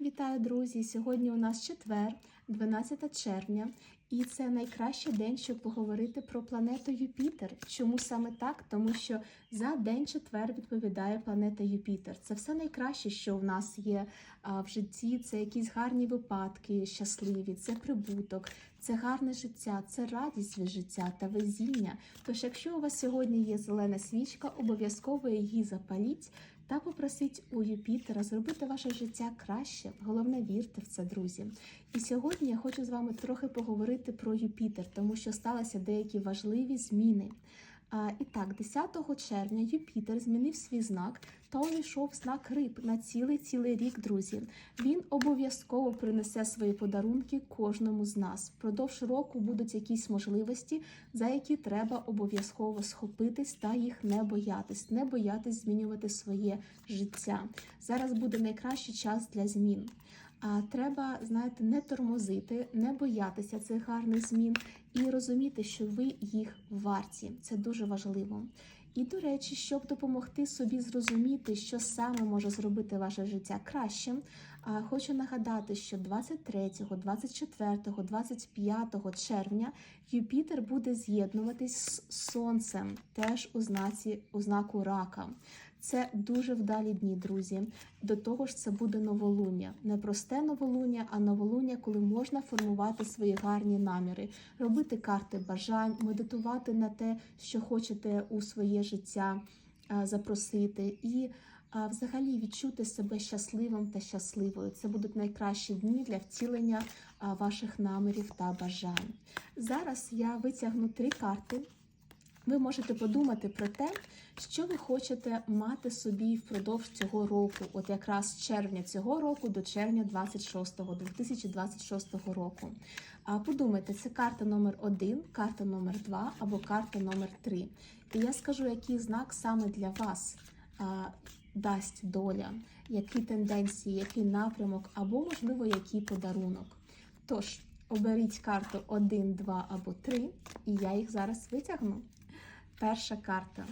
Вітаю, друзі! Сьогодні у нас четвер, 12 червня, і це найкращий день, щоб поговорити про планету Юпітер. Чому саме так? Тому що за день четвер відповідає планета Юпітер. Це все найкраще, що в нас є в житті. Це якісь гарні випадки, щасливі, це прибуток, це гарне життя, це радість від життя та везіння. Тож, якщо у вас сьогодні є зелена свічка, обов'язково її запаліть та попросіть у Юпітера зробити ваше життя краще. Головне, вірте в це, друзі. І сьогодні я хочу з вами трохи поговорити про Юпітер, тому що сталися деякі важливі зміни. А, І так, 10 червня Юпітер змінив свій знак та увійшов знак риб на цілий цілий рік, друзі. Він обов'язково принесе свої подарунки кожному з нас. Впродовж року будуть якісь можливості, за які треба обов'язково схопитись та їх не боятись, не боятись змінювати своє життя. Зараз буде найкращий час для змін. Треба, знаєте, не тормозити, не боятися цих гарних змін і розуміти, що ви їх варті. Це дуже важливо. І, до речі, щоб допомогти собі зрозуміти, що саме може зробити ваше життя кращим, хочу нагадати, що 23, 24, 25 червня Юпітер буде з'єднуватись з Сонцем, теж у знаці у знаку рака. Це дуже вдалі дні, друзі. До того ж, це буде новолуння. Не просте новолуння, а новолуння, коли можна формувати свої гарні наміри, робити карти бажань, медитувати на те, що хочете у своє життя запросити, і а, взагалі відчути себе щасливим та щасливою. Це будуть найкращі дні для втілення ваших намірів та бажань. Зараз я витягну три карти. Ви можете подумати про те, що ви хочете мати собі впродовж цього року, от якраз з червня цього року до червня 26-го, 2026 року. А подумайте, це карта номер 1 карта номер 2 або карта номер 3 І я скажу, який знак саме для вас дасть доля, які тенденції, який напрямок, або, можливо, який подарунок. Тож, оберіть карту 1, 2 або 3, і я їх зараз витягну. Перша карта.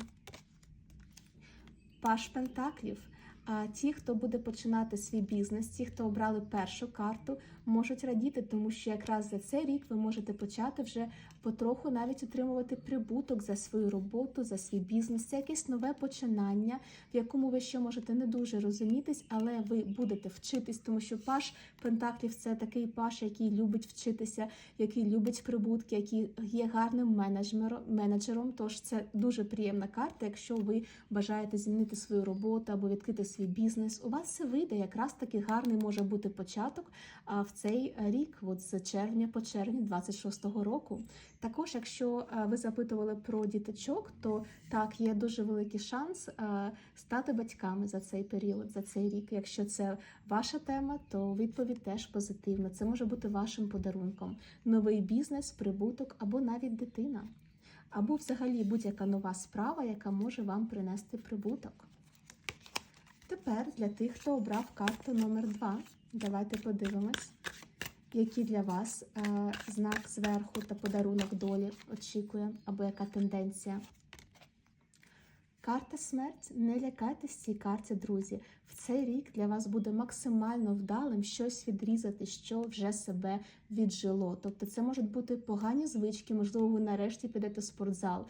Паш Пентаклів. А ті, хто буде починати свій бізнес, ті, хто обрали першу карту, можуть радіти, тому що якраз за цей рік ви можете почати вже потроху навіть отримувати прибуток за свою роботу, за свій бізнес. Це якесь нове починання, в якому ви ще можете не дуже розумітись, але ви будете вчитись, тому що паш Пентаклів це такий паш, який любить вчитися, який любить прибутки, який є гарним менеджером. Тож це дуже приємна карта, якщо ви бажаєте змінити свою роботу або відкрити свій бізнес. У вас все вийде. Якраз таки гарний може бути початок а, в цей рік, от з червня по червень 26-го року. Також, якщо ви запитували про діточок, то так є дуже великий шанс стати батьками за цей період, за цей рік. Якщо це ваша тема, то відповідь теж позитивна. Це може бути вашим подарунком. Новий бізнес, прибуток або навіть дитина. Або взагалі будь-яка нова справа, яка може вам принести прибуток. Тепер для тих, хто обрав карту номер 2 давайте подивимось, який для вас е, знак зверху та подарунок долі очікує, або яка тенденція. Карта смерть. Не лякайтесь цій карті, друзі. В цей рік для вас буде максимально вдалим щось відрізати, що вже себе віджило. Тобто, це можуть бути погані звички, можливо, ви нарешті підете в спортзал.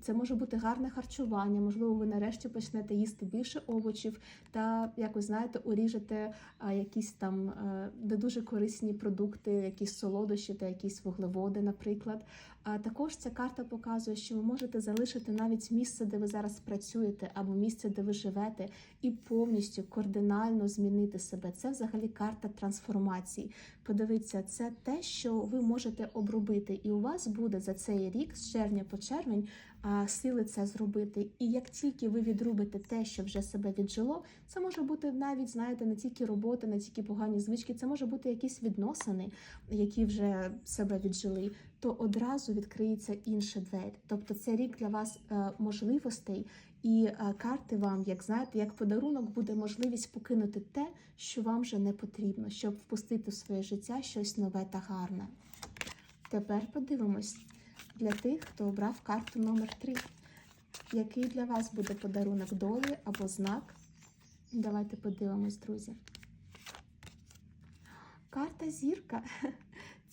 Це може бути гарне харчування, можливо, ви нарешті почнете їсти більше овочів та якось знаєте, уріжете якісь там не дуже корисні продукти, якісь солодощі та якісь вуглеводи, наприклад. А також ця карта показує, що ви можете залишити навіть місце, де ви зараз працюєте, або місце, де ви живете, і повністю кардинально змінити себе. Це взагалі карта трансформації. Подивіться, це те, що ви можете обробити, і у вас буде за цей рік, з червня по червень, сили це зробити. І як тільки ви відрубите те, що вже себе віджило, це може бути навіть, знаєте, не тільки робота, не тільки погані звички, це може бути якісь відносини, які вже себе віджили. То одразу відкриється інша двері. Тобто це рік для вас е, можливостей, і е, карти вам, як знаєте, як подарунок буде можливість покинути те, що вам вже не потрібно, щоб впустити в своє життя щось нове та гарне. Тепер подивимось для тих, хто обрав карту номер 3 Який для вас буде подарунок долі або знак? Давайте подивимось, друзі. карта зірка.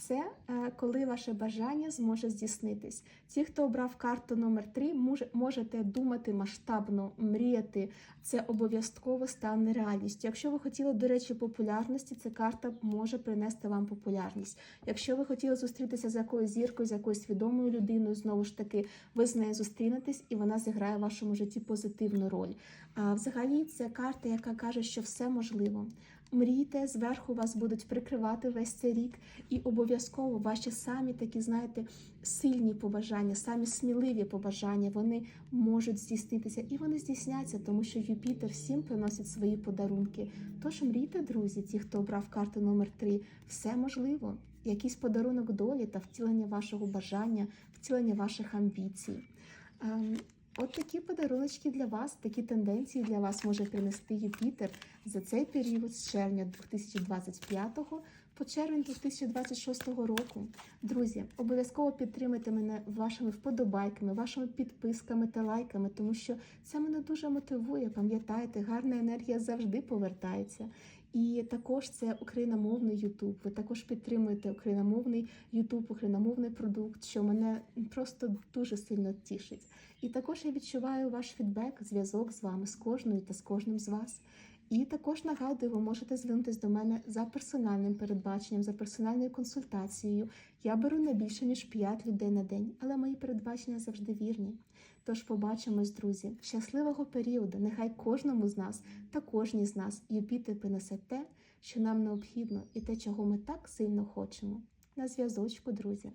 Це е, коли ваше бажання зможе здійснитись. Ті, хто обрав карту номер 3 можете думати масштабно, мріяти. Це обов'язково стане реальністю. Якщо ви хотіли, до речі, популярності, ця карта може принести вам популярність. Якщо ви хотіли зустрітися з якоюсь зіркою, з якоюсь відомою людиною, знову ж таки, ви з нею зустрінетесь, і вона зіграє в вашому житті позитивну роль. А взагалі, це карта, яка каже, що все можливо. Мрійте, зверху вас будуть прикривати весь цей рік, і обов'язково ваші самі такі, знаєте, сильні побажання, самі сміливі побажання, вони можуть здійснитися, і вони здійсняться, тому що Юпітер всім приносить свої подарунки. Тож мрійте, друзі, ті, хто обрав карту номер 3 все можливо. Якийсь подарунок долі та втілення вашого бажання, втілення ваших амбіцій. От такі подаруночки для вас, такі тенденції для вас може принести Юпітер за цей період з червня 2025 по червень 2026 року. Друзі, обов'язково підтримайте мене вашими вподобайками, вашими підписками та лайками, тому що це мене дуже мотивує. Пам'ятайте, гарна енергія завжди повертається. І також це україномовний Ютуб. Ви також підтримуєте україномовний Ютуб, україномовний продукт, що мене просто дуже сильно тішить. І також я відчуваю ваш фідбек, зв'язок з вами, з кожною та з кожним з вас. І також нагадую, ви можете звернутися до мене за персональним передбаченням, за персональною консультацією. Я беру не більше ніж 5 людей на день, але мої передбачення завжди вірні. Тож побачимось, друзі, щасливого періоду. Нехай кожному з нас та кожній з нас Юпітер принесе те, що нам необхідно, і те, чого ми так сильно хочемо. На зв'язочку, друзі.